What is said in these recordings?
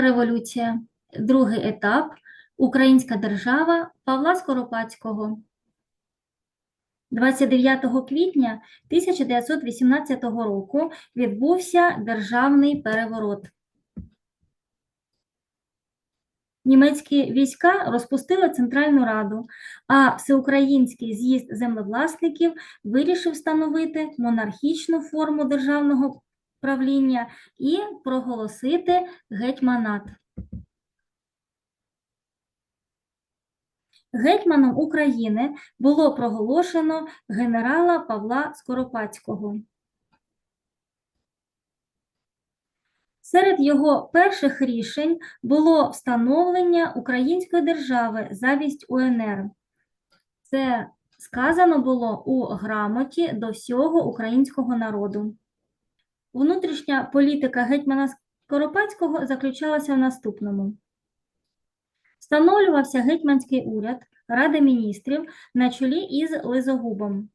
революція, другий етап Українська держава Павла Скоропадського. 29 квітня 1918 року відбувся державний переворот. Німецькі війська розпустили Центральну Раду, а Всеукраїнський з'їзд землевласників вирішив встановити монархічну форму державного правління і проголосити гетьманат. Гетьманом України було проголошено генерала Павла Скоропадського. Серед його перших рішень було встановлення української держави замість УНР. Це сказано було у грамоті до всього українського народу. Внутрішня політика гетьмана Скоропадського заключалася в наступному. Встановлювався гетьманський уряд, Рада міністрів на чолі із Лизогубом.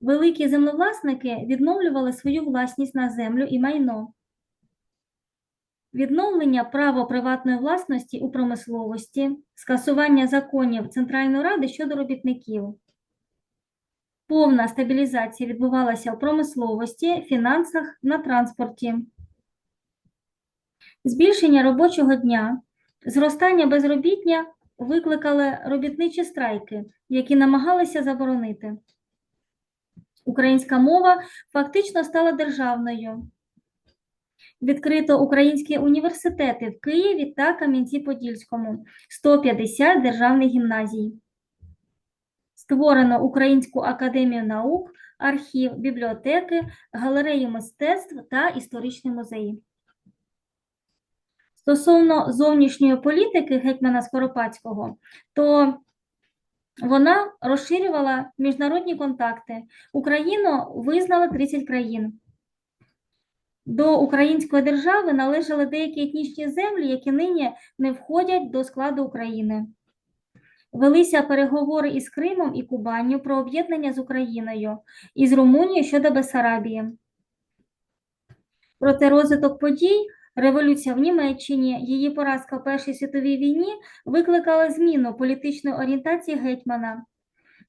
Великі землевласники відновлювали свою власність на землю і майно. Відновлення права приватної власності у промисловості, скасування законів Центральної Ради щодо робітників. Повна стабілізація відбувалася в промисловості, фінансах, на транспорті. Збільшення робочого дня, зростання безробіття викликали робітничі страйки, які намагалися заборонити. Українська мова фактично стала державною. Відкрито українські університети в Києві та Кам'янці-Подільському, 150 державних гімназій. Створено Українську академію наук, архів, бібліотеки, галереї мистецтв та історичні музеї. Стосовно зовнішньої політики гетьмана Скоропадського, то вона розширювала міжнародні контакти. Україну визнали 30 країн. До української держави належали деякі етнічні землі, які нині не входять до складу України. Велися переговори із Кримом і Кубанню про об'єднання з Україною і з Румунією щодо Бесарабії. Проте розвиток подій, революція в Німеччині, її поразка в Першій світовій війні викликали зміну політичної орієнтації гетьмана.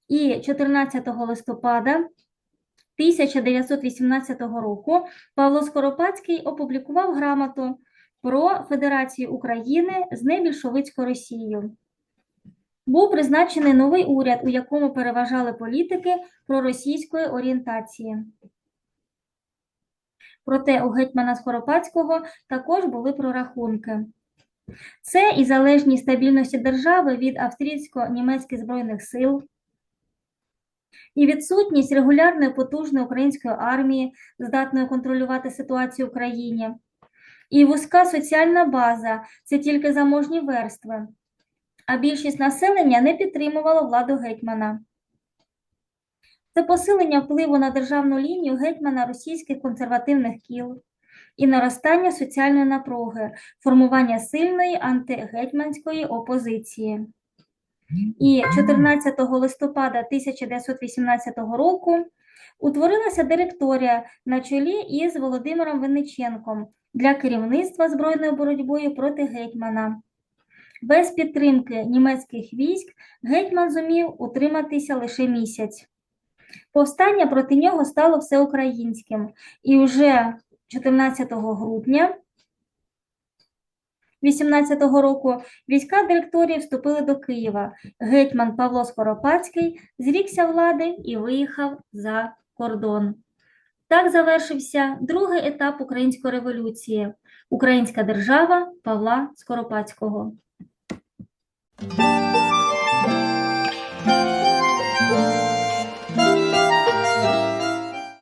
І 14 листопада 1918 року Павло Скоропадський опублікував грамоту про Федерацію України з небільшовицькою Росією. Був призначений новий уряд, у якому переважали політики проросійської орієнтації. Проте у гетьмана Скоропадського також були прорахунки. Це і залежність стабільності держави від австрійсько-німецьких збройних сил, і відсутність регулярної потужної української армії, здатної контролювати ситуацію в країні, і вузька соціальна база це тільки заможні верстви, а більшість населення не підтримувала владу гетьмана. Це посилення впливу на державну лінію гетьмана російських консервативних кіл і наростання соціальної напруги, формування сильної антигетьманської опозиції. І 14 листопада 1918 року утворилася директорія на чолі із Володимиром Винниченком для керівництва збройною боротьбою проти гетьмана. Без підтримки німецьких військ гетьман зумів утриматися лише місяць. Повстання проти нього стало всеукраїнським, і вже 14 грудня 18 року війська директорії вступили до Києва. Гетьман Павло Скоропадський зрікся влади і виїхав за кордон. Так завершився другий етап Української революції Українська держава Павла Скоропадського. Música